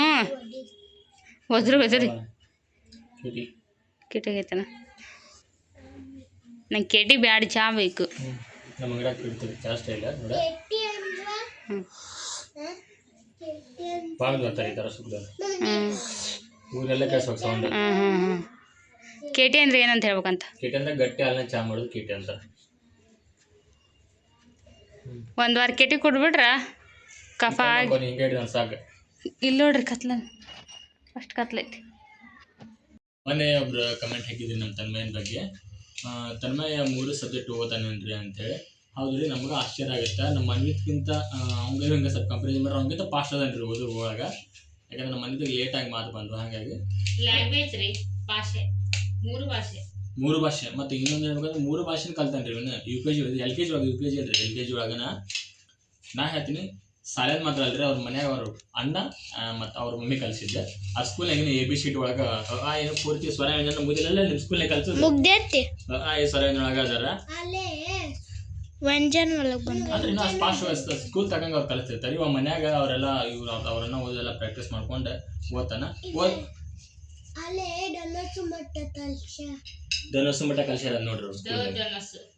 ಒದ್ರಿ ಒದ್ರಿ ಕಿಟಿ. ಕೆಟ್ಟಾಗೈತನ ನಂಗೆ ಕೆಟಿ ಬ್ಯಾಡ ಚಾ ಬೇಕು. ನಮ್ಮ ಅಂಗಡಿಯಾಗ ಇಡ್ತೀವಿ ನೋಡ ಕೆಟ್ಟಿ ಕೆಟ್ಟಿ ಭಾಳ ಬರ್ತಾರೆ ಈ ಥರ ಊರೆಲ್ಲ ಸೌಂಡ್ ಹ್ಞೂ ಹ್ಞೂ ಕೆಟಿ ಅಂದ್ರೆ ಏನಂತ ಹೇಳ್ಬೇಕಂತ? ಕೆಟಿ ಅಂದ್ರೆ ಗಟ್ಟಿ ಹಾಲನ್ನ ಚಾ ಮಾಡೋದು ಕೆಟಿ ಅಂತ. ಒಂದು ವಾರ ಕೆಟಿ ಕೊಡ್ಬಿಡ್ರ ಕಫ ಆಗಿ ಕೊಂಡು ಹಿಂಗೆ ಹಿಡಿದ ಸಾಕು. ಇಲ್ಲಿ ನೋಡ್ರಿ ಕತ್ಲ ಅಷ್ಟು ಕತ್ಲೈತಿ. ಮೊನ್ನೆ ಒಬ್ರು ಕಮೆಂಟ್ ಹಾಕಿದ್ರಿ ನಮ್ಮ ತನ್ಮಯನ ಬಗ್ಗೆ. ತನ್ಮಯ ಮೂರು ಸಬ್ಜೆಕ್ಟ್ ಓದ್ತಾನೇನ್ರಿ ಅಂತೇಳಿ ಹೌದು ರೀ ನಮ್ಗೆ ಆಶ್ಚರ್ಯ ಆಗುತ್ತೆ. ನಮ್ಮ ಮನ್ವಿತ್ಕಿಂತ ಅವ್ನಿಗೆ ಹಿಂಗೆ ಸ್ವಲ್ಪ ಕಂಪ್ನಿ ಮಾಡ್ರೆ ಅವ್ನಿಗಿಂತ ಫಾಸ್ಟ್ ರೀ ಓದು ಹೋಗಾಗ ಯಾಕಂದ್ರೆ ನಮ್ಮ ಮನೆಗೆ ಲೇಟಾಗಿ ಮಾತು ಬಂದ್ರು ಹಾಗಾಗಿ. ಲ್ಯಾಂಗ್ವೇಜ್ ರೀ ಭಾಷೆ ಮೂರು ಭಾಷೆ. ಮೂರು ಭಾಷೆ ಮತ್ತು ಇನ್ನೊಂದು ಹೇಳ್ಬೇಕಂದ್ರೆ ಮೂರು ಭಾಷೆನ ಕಲ್ತಾನ್ರಿ ಇವನು. U K G L K G ಒಳಗೆ ಯು ಕೆ ಜಿ ಅಲ್ರಿ ಎಲ್ ಕೆ ಜಿ ಒಳಗನ. ನಾ ಹೇಳ್ತೀನಿ ಶಾಲೆದ್ ಮಾತ್ರ ಅಲ್ರಿ ಅವ್ರ ಮನ್ಯಾಗ ಅವ್ರ ಅಣ್ಣ ಮತ್ತು ಅವ್ರ ಮಮ್ಮಿ ಕಲಿಸಿದ್ದೆ. ಆ ಸ್ಕೂಲ್ನಾಗ ಎ ಬಿ ಶೀಟ್ ಒಳಗೆ ಆ ಏನು ಪೂರ್ತಿ ಸ್ವರ ವ್ಯಂಜನ ಮುಗಿದಿಲ್ಲ ನಿಮ್ಮ ಸ್ಕೂಲ್ನಾಗ ಕಲ್ಸೋದು? ಮುಗ್ದೈತಿ. ಆ ಈ ಸ್ವರ ವ್ಯಂಜನ ಒಳಗೆ ಅದಾರ? ವ್ಯಂಜನ ಒಳಗೆ ಬಂದ ಅಂದ್ರೆ ಇನ್ನೂ ಅಷ್ಟು ಸ್ಕೂಲ್ ತಗಂಗೆ ಅವ್ರು ಕಲಿಸ್ತಿರ್ತಾರೆ. ಇವಾಗ ಮನ್ಯಾಗ ಅವರೆಲ್ಲ ಇವ್ರು ಅವರನ್ನ ಓದೆಲ್ಲ ಪ್ರಾಕ್ಟೀಸ್ ಮಾಡ್ಕೊಂಡೆ ಓದ್ತಾನ. ಓದ್ ಅಲ್ಲೇ ಡನ್ನಸು ಮಟ್ಟ ತಲ್ಸ ಧನುಸು ಮಠ ಕಲ್ಸ್ಯಾರ ನೋಡ್ರಿ.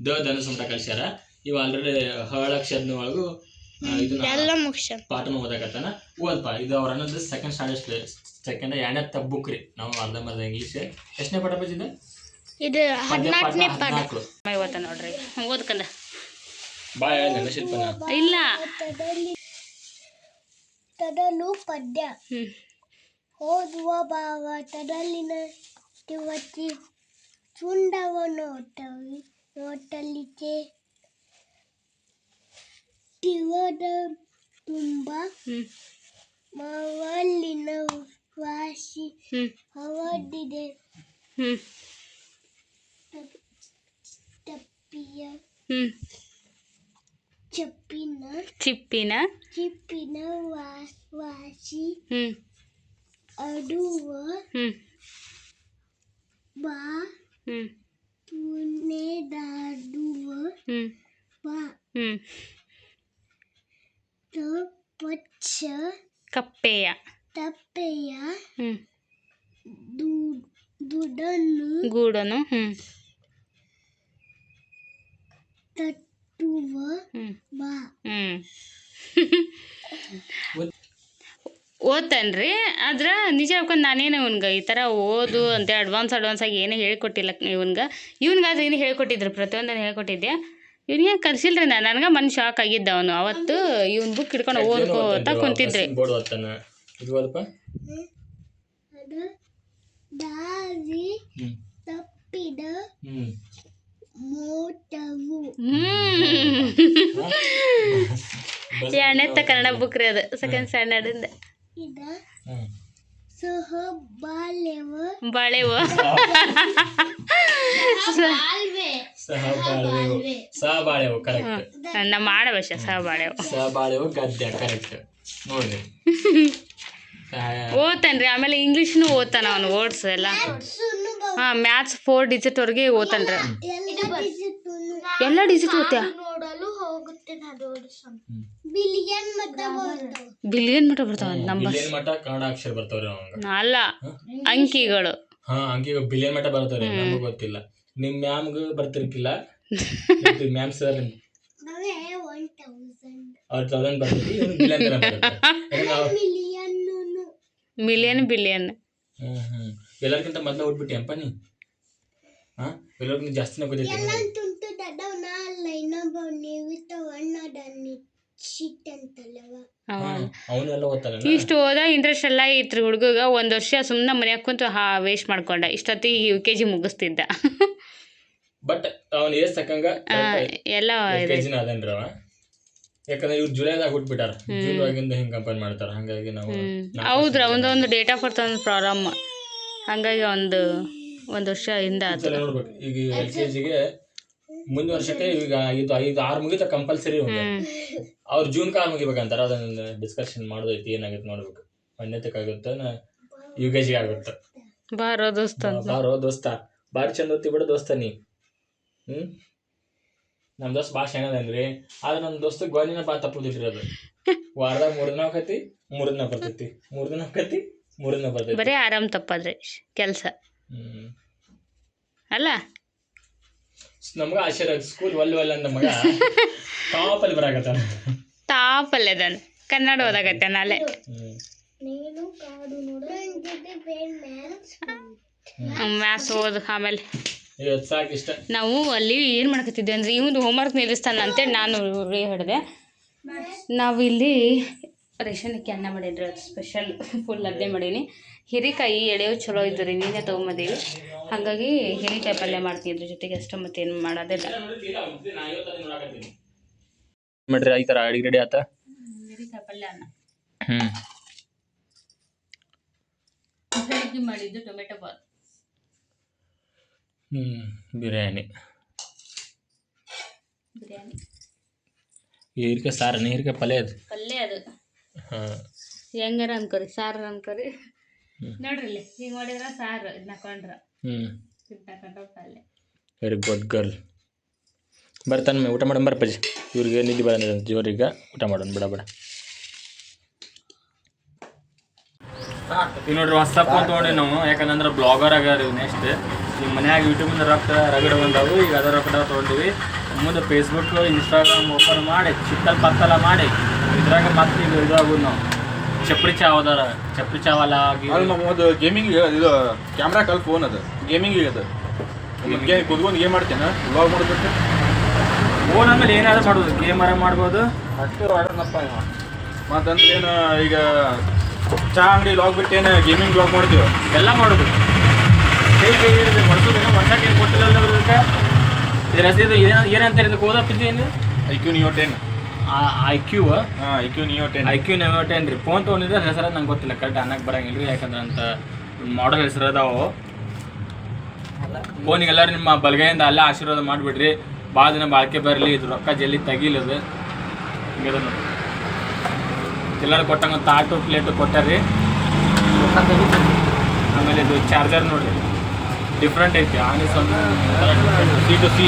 ದ ಧನುಸು. ಮಠ ಕಲ್ಸ್ಯಾರ. ಇವ ಆಲ್ರೆಡಿ ಹಳಕ್ಷರನ ಒಳಗೂ ಎಲ್ಲ ಮುಗಿಸ ಪಾಠ ಓದಾಕತ್ತಾನ ಓದ್ಪ ಇದು ಅವ್ರ ಅನ್ನೋದು ಸೆಕೆಂಡ್ ಸ್ಟ್ಯಾಂಡರ್ಡ್ ಸೆಕೆಂಡ್ ಎರಡನೇ ತಬ್ಬುಕ್ ಬುಕ್ ರೀ ನಾವು ಅರ್ಧಂಬರ್ಧ ಇಂಗ್ಲೀಷ್ ಎಷ್ಟನೇ ಪಾಠ ಬಜಿದ ಇದು ಹದಿನಾಲ್ಕನೇ ಪಾಠ. ಹದಿನಾಲ್ಕು. ನೋಡ್ರಿ. ಓದ್ಕಂದ ಬಾ ಹೇಳಿದ ಶಿಲ್ಪನ ಇಲ್ಲ. ತದಲು ಪದ್ಯ. ಓದುವ ಭಾವ ತದಲ್ಲಿನ ಚುಂಡವ ನೋಟವಿ ನೋಟಲಿಕೆ. ತಿವದ ತುಂಬ ಹ್ಞೂ ಮವಲ್ಲಿನ ವಾಸಿ ಹ್ಞೂ ಅವಡಿದೆ ಹ್ಞೂ ತಪ್ಪಿಯ ಹ್ಞೂ ಚಪ್ಪಿನ ಚಿಪ್ಪಿನ ಚಿಪ್ಪಿನ ವಾಸ್ ವಾಸಿ ಹ್ಞೂ ಅಡುವ ಹ್ಞೂ ಬಾ ಹ್ಞೂ ಪುಣೆದಾಡುವ ಹ್ಞೂ ಬಾ ಹ್ಞೂ ತಪಚ್ಚ ಕಪ್ಪೆಯ. ತಪ್ಪೆಯ ಹ್ಞೂ ದು ದುಡನ್ನು ಗೂಡನು ಹ್ಞೂ ತಟ್ಟುವ ಹ್ಞೂ ಬಾ. ಹ್ಞೂ ಓದ್ತಾನ್ರಿ ಆದ್ರೆ ನಿಜ ಹೇಳ್ಕೊಂಡು ನಾನೇನು ಇವ್ನ್ಗೆ ಈ ಥರ ಓದು ಅಂತ ಅಡ್ವಾನ್ಸ್ ಅಡ್ವಾನ್ಸ್ ಆಗಿ ಏನೇ ಹೇಳ್ಕೊಟ್ಟಿಲ್ಲ ಇವ್ನ್ಗೆ. ಇವ್ನಿಗಾದ್ರೆ ಏನು ಹೇಳ್ಕೊಟ್ಟಿದ್ರು? ಪ್ರತಿಯೊಂದನ್ನು ಹೇಳ್ಕೊಟ್ಟಿದ್ದೆ ಇವ್ನಿಗೆ ಕರ್ಸಿಲ್ರಿ ನಾನು ನನಗೆ ಮನ್ ಶಾಕ್ ಆಗಿದ್ದ ಅವನು. ಅವತ್ತು ಇವನ್ ಬುಕ್ ಹಿಡ್ಕೊಂಡು ಓದ್ಕೋತ ಕುಂತಿದ್ರಿ. ಎಣ್ಣೆ ತ ದಾರಿ ತಪ್ಪಿದ ಮೋಟವು ಎರಡನೇ ಕನ್ನಡ ಬುಕ್ ರೀ ಅದು ಸೆಕೆಂಡ್ ಸ್ಟ್ಯಾಂಡರ್ಡಿಂದ ಸಹ ಬಾಲ್ಯವ ಬಾಳೆವ. ಸಹಬಾಳ್ವೆವು ಸಹಬಾಳ್ವೆವು ಕರೆಕ್ಟ್ ನಮ್ಮ ಆಡವಶ ಸಹಬಾಳೆವು ಸಹ ಬಾಳೆವು ಸಹಬಾಳ್ವೆವು ಗದ್ಯ ಕರೆಕ್ಟ್ ನೋಡ್ರಿ ಓದ್ತಾನ್ರಿ ಆಮೇಲೆ ಇಂಗ್ಲೀಷ್ನು ಓದ್ತಾನ ಅವನು ವರ್ಡ್ಸ್ ಎಲ್ಲ. ಹಾ ಮ್ಯಾಥ್ಸ್ ಫೋರ್ ಡಿಜಿಟ್ವರೆಗೆ ಓದ್ತಾನ್ರಿ. ಎಲ್ಲ ಡಿಜಿಟ್ ಓದ್ತ್ಯಾ? ನೋಡಲು ಹೋಗುತ್ತೆ ಬಿಲಿಯನ್ ಮಠ ಬರ್ತವೆ ಬಿಲಿಯನ್ ಮಟ್ಟ ಬರ್ತಾವ ನಮ್ಮ ಬಿಲಿಯನ್ ಮಠ ಕನ್ನಡ ಅಕ್ಷರ ಬರ್ತಾವ್ರಿ ಅವಂಗ ಅಲ್ಲ ಅಂಕಿಗಳು. ಹಾ ಅಂಕಿಗಳು ಬಿಲಿಯನ್ ಮಠ ಬರ್ತಾವ್ರಿ ನಮಗ್ ಗೊತ್ತಿಲ್ಲ. ನಿಮ್ ಮ್ಯಾಮ್ಗ ಬರ್ತಿರ್ಕಿಲ್ಲ? ಮ್ಯಾಮ್ ಸರ್ ಅವ್ರ ತೌಸಂಡ್ ಬರ್ತೈತಿ ಬಿಲಿಯನ್ ಮಿಲಿಯನ್ ಬಿಲಿಯನ್. ಹ್ಮ್ ಹ್ಮ್. ಎಲ್ಲರಿಗಿಂತ ಮೊದ್ಲ ಓದ್ಬಿಟ್ಟಿ ಅಪ್ಪ ನೀ? ಹಾ? ಎಲ್ಲರಿಗಿಂತ ಜಾಸ್ತಿನೇ ಗೊತ್ತೈತಿ ಶಿಟ್ ಅಂತಲ್ಲವ ಅವನೆಲ್ಲ ಓದ್ತಾರ ಇಷ್ಟು ಹೋದ ಇಂಟ್ರೆಸ್ಟ್ ಎಲ್ಲ ಇತ್ತು ಹುಡುಗಗ. ಒಂದು ವರ್ಷ ಸುಮ್ಮನೆ ಮನ್ಯಾಗ ಕುಂತು ಹಾ ವೇಸ್ಟ್ ಮಾಡ್ಕೊಂಡ. ಇಷ್ಟೊತ್ತಿಗೆ ಯು ಕೆ ಜಿ ಮುಗಿಸ್ತಿದ್ದ. ಬಟ್ ಅವ್ನ ಏಸ್ ತಕ್ಕಂಗ ಎಲ್ಲ ಕೆ ಜಿನ ಅದನ್ರಿ ಅವ? ಯಾಕಂದ್ರೆ ಇವ್ರು ಜುಲೈದಾಗ ಹುಟ್ಬಿಟ್ಟಾರ. ಜೂನ್ ಒಳಗಿಂದ ಹಿಂಗ್ ಕಂಪೇರ್ ಮಾಡ್ತಾರ. ಹಂಗಾಗಿ ನಾವು ಹೌದ್ರ ಅವನದೊಂದು ಡೇಟ್ ಆಫ್ ಬರ್ತ್ ಒಂದು ಪ್ರಾಬ್ಲಮ್. ಹಂಗಾಗಿ ಒಂದು ಒಂದು ವರ್ಷ ಹಿಂದೆ ಆತು. ನೋಡ್ಬೇಕು. ಈಗ ಎಲ್ ಕೆ ಜಿಗೆ ಮುಂದಿನ ವರ್ಷಕ್ಕೆ ಈಗ ಇದು ಐದು ಆರು ಮುಗಿತ ಕಂಪಲ್ಸರಿ ಹೋಗಿ. ಅವ್ರು ಜೂನ್ ಕಾಲ ಮುಗಿಬೇಕಂತಾರ. ಅದನ್ನ ಡಿಸ್ಕಷನ್ ಮಾಡೋದೈತಿ ಏನಾಗುತ್ತೆ ನೋಡ್ಬೇಕು. ಮನ್ಯತಕ್ಕಾಗುತ್ತ ಯು ಕೆ ಜಿಗೆ ಆಗುತ್ತೆ ಬಾರೋ ದೋಸ್ತ ಬಾರೋ ದೋಸ್ತ. ಬಾರಿ ಚಂದ ಓದ್ತಿ ಬಿಡು ದೋಸ್ತ ನೀ. ಹ್ಮ್? ನಮ್ ದೋಸ್ತ ಭಾಳ ಶಾಣದನ್ರಿ ಆದ್ರೆ ನಮ್ ದೋಸ್ತ ಗೋಲಿನ ಬಾ ತಪ್ಪದಿಟ್ಟಿರೋದು ವಾರದಾಗ ಮೂರ್ ದಿನ ಹೋಗತಿ ಮೂರ್ ದಿನ ಬರ್ತೈತಿ. ಮೂರ್ ದಿನ ಹೋಗತಿ ಮೂರ್ ದಿನ ಬರ್ತೈತಿ. ಬರೀ ಆರಾಮ್ ತಪ್ಪದ್ರಿ ಕೆಲಸ. ಹ್ಮ್. ಅಲ್ಲ? ನಮ್ಗ ಆಶ್ಚರ್ಯ ಸ್ಕೂಲ್ ಒಲ್ ಒಲ್ ಅಂದ ಮಗ. ಟಾಪ್ ಅಲ್ಲಿ ಬರಾಕತ್ತಾನ. ಟಾಪ್ ಅಲ್ಲದಾನ ಕನ್ನಡ ಓದಾಗತ್ತ ನಾಳೆ ಮ್ಯಾಥ್ಸ್ ಓದು ಆಮೇಲೆ. ನಾವು ಅಲ್ಲಿ ಏನು ಮಾಡ್ಕತ್ತಿದ್ದೆ ಅಂದ್ರೆ ಇವನು ಹೋಮ್ವರ್ಕ್ ನಿಲ್ಲಿಸ್ತಾನ ಅಂತೇಳಿ ನಾನು ರೀ ಹೇಳಿದೆ ನಾವು ಇಲ್ಲಿ ರೇಷನ್ ಅಕ್ಕಿ ಅನ್ನ ಮಾಡಿದ್ರೆ ಸ್ಪೆಷಲ್ ಫುಲ್ ಅದೇ ಮಾಡೀನಿ. ಹಿರಿಕಾಯಿ ಎಳೆವು ಚಲೋ ಇದ್ದು ರೀ ನೀನೇ ತೊಗೊಂಬಂದೀವಿ ಹಾಗಾಗಿ ಹೀರಿಕಾಯಿ ಪಲ್ಯ ಮಾಡ್ತಿದ್ರು ಜೊತೆಗೆ ಅಷ್ಟು ಮತ್ತೇನು ಮಾಡೋದಿಲ್ಲ ಮಾಡ್ರಿ ಈ ಥರ ಅಡಿಗೆ ರೆಡಿ ಆತ? ಹಿರಿಕಾಯಿ ಪಲ್ಯ ಅನ್ನ. ಹ್ಮ್. ಬೆಳಗ್ಗೆ ಮಾಡಿದ್ದು ಟೊಮೆಟೊ ಬಾತ್. ಹ್ಮ್ ಬಿರಿಯಾನಿ. ಬಿರಿಯಾನಿ. ಹೀರಿಕೆ ಸಾರು ಹೀರಿಕೆ ಪಲ್ಯ ಅದು? ಪಲ್ಯ ಅದು. ಹಾಂ. ಹೆಂಗಾರ ಅನ್ಕೋರಿ ಸಾರು ಅನ್ಕೋರಿ. ನೋಡ್ರಿ ಇಲ್ಲಿ ಹಿಂಗೆ ಮಾಡಿದ್ರ ಸಾರು ಇದನ್ನ ಹ್ಞೂ ಇದನ್ನ ಹಾಕೊಂಡ್ರ ಪಲ್ಯ ವೆರಿ ಗುಡ್ ಗರ್ಲ್ ಬರ್ತಾನೆ ಊಟ ಮಾಡೋಣ ಬರ್ಪಜಿ ಇವ್ರಿಗೆ ನಿದ್ದೆ ಬಂದಿದೆ ಜೋರಿಗೆ ಊಟ ಮಾಡೋಣ ಬಿಡ ಬಿಡ. ಈಗ ನೋಡ್ರಿ ಹೊಸ ಫೋನ್ ತೊಗೊಂಡಿ ನಾವು. ಯಾಕಂದ್ರೆ ಬ್ಲಾಗರ್ ಆಗ್ಯಾರ ಇವ್ ನೆಕ್ಸ್ಟ್ ಈಗ ಮನ್ಯಾಗ ಯೂಟ್ಯೂಬಿಂದ ರೊಕ್ಕ ರಗಡ ಬಂದವು. ಈಗ ಅದರ ರೊಕ್ಕ ತೊಗೊಂಡಿವಿ. ಮುಂದೆ ಫೇಸ್ಬುಕ್ ಇನ್ಸ್ಟಾಗ್ರಾಮ್ ಓಪನ್ ಮಾಡಿ ಚಿತ್ತಲ್ಲಿ ಪತ್ತಲ ಮಾಡಿ. ಇದ್ರಾಗ ಮತ್ತೆ ಇದು ಇದಾಗೋದು ನಾವು. ಚಪ್ರಿ ಚಾವದಾರ ಚಪ್ರಿ ಚಾವಲ್ಲ ಆಗಿ ಅಲ್ಲಿ ನಮ್ಮದು ಗೇಮಿಂಗ್ ಇದು ಕ್ಯಾಮ್ರಾ ಕಲ್ ಫೋನ್ ಅದು ಗೇಮಿಂಗ್ ಅದು ಗೇಮ್ ಕೂತ್ಕೊಂಡು ಗೇಮ್ ಮಾಡ್ತೇನೆ ವ್ಲಾಗ್ ಮಾಡ್ಬೇಕು ಫೋನ್ ಆಮೇಲೆ ಏನಾದ್ರು ಮಾಡ್ಬೋದು ಗೇಮರ ಮಾಡ್ಬೋದು. ಅಷ್ಟು ಆರ್ಡರ್ನಪ್ಪ ಮತ್ತಂದ್ರೆ ಏನು ಈಗ ಚಾ ಅಂಗಡಿ ಲಾಗ್ ಬಿಟ್ಟು ಏನು ಗೇಮಿಂಗ್ ಬ್ಲಾಗ್ ಮಾಡ್ತೀವಿ? ಎಲ್ಲ ಮಾಡೋದು. ಹೇಗೆ ಹೇಳಿದ್ರೆ ವರ್ಷದ ವರ್ಷಕ್ಕೆ ಏನು ಕೊಟ್ಟಿಲ್ಲ ಇದಕ್ಕೆ ಇದ್ರ ಏನಂತಾರೆ I Q Neo ten I Q I Q Neo ten I Q Neo ten ರೀ. ಫೋನ್ ತೊಗೊಂಡಿದ್ರೆ ಹೆಸರು ನಂಗೆ ಗೊತ್ತಿಲ್ಲ. ಕರೆಕ್ಟ್ ಅನ್ನಕ್ಕೆ ಬರಂಗಿಲ್ಲ ರೀ ಯಾಕಂದ್ರೆ ಅಂತ ಮಾಡಲ್ ಹೆಸರು ಅದಾವು ಫೋನಿಗೆಲ್ಲರೂ ನಿಮ್ಮ ಬಲಗೈಯಿಂದ ಅಲ್ಲೇ ಆಶೀರ್ವಾದ ಮಾಡಿಬಿಡ್ರಿ. ಭಾಳ ದಿನ ಬಾಳ್ಕೆ ಬರಲಿ ಇದು ರೊಕ್ಕ ಜಲ್ದಿ ತೆಗಿಲದು ಹಿಂಗೆ ನೋಡಿ ಎಲ್ಲರೂ ಕೊಟ್ಟಂಗೆ ತಾಟು ಪ್ಲೇಟು ಕೊಟ್ಟಾರ್ರಿ. ಆಮೇಲೆ ಇದು ಚಾರ್ಜರ್ ನೋಡಿರಿ. ಡಿಫ್ರೆಂಟ್ ಐತಿ. ಆನಿಸ್ ಒಂದು ಸಿ ಟು ಸಿ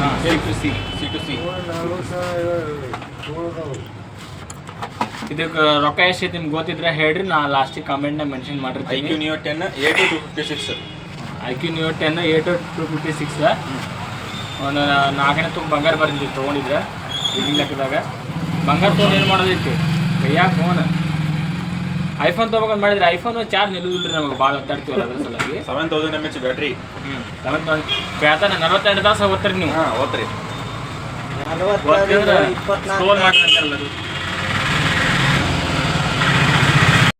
ಹಾಂ ಸಿ ಟು ಸಿ ಇದಕ್ಕೆ ರೊಕ್ಕ ಎಷ್ಟೈತಿ ನಿಮ್ಗೆ ಗೊತ್ತಿದ್ರೆ ಹೇಳ್ರಿ ನಾ ಲಾಸ್ಟಿಗೆ ಕಮೆಂಟ್ನಾಗ ಮೆನ್ಷನ್ ಐ ಮಾಡಿರ್ತೀನಿ. ಕ್ಯೂ ನಿಯೋ ಟೆನ್ ಏ two two fifty six I Q new ten eight two fifty six ಒಂದು ನಾಲ್ಕನೇ ತುಂಬ ಬಂಗಾರ ಬರ್ತಿದ್ವಿ ತೊಗೊಂಡಿದ್ರೆ ಈಗಿನ ಲೆಕ್ಕದಾಗ. ಬಂಗಾರ ತೊಗೊಂಡು ಏನು ಮಾಡೋದಿತ್ತು ಕೈಯಾಗ ಫೋನ್ ಐಫೋನ್ ತೊಗೊಂಡು ಮಾಡಿದ್ರೆ ಐಫೋನ್ ಚಾರ್ಜ್ ನಿಲ್ಲುದಿಲ್ಲ ರೀ ನಮಗೆ ಭಾಳ ಒತ್ತಾಡ್ತೀವಲ್ಲ ಅದ್ರ ಸಲುವಾಗಿ. Seven thousand M H battery ಹ್ಞೂ ಬ್ಯಾತನ ನಲವತ್ತೆರಡು ತಾಸು ಓದ್ತೀರಿ ನೀವು. ಹಾಂ ಓದ್ರಿ ಸ್ಟೋರ್ ಇಪ್ಪತ್ನಾಲ್ಕು.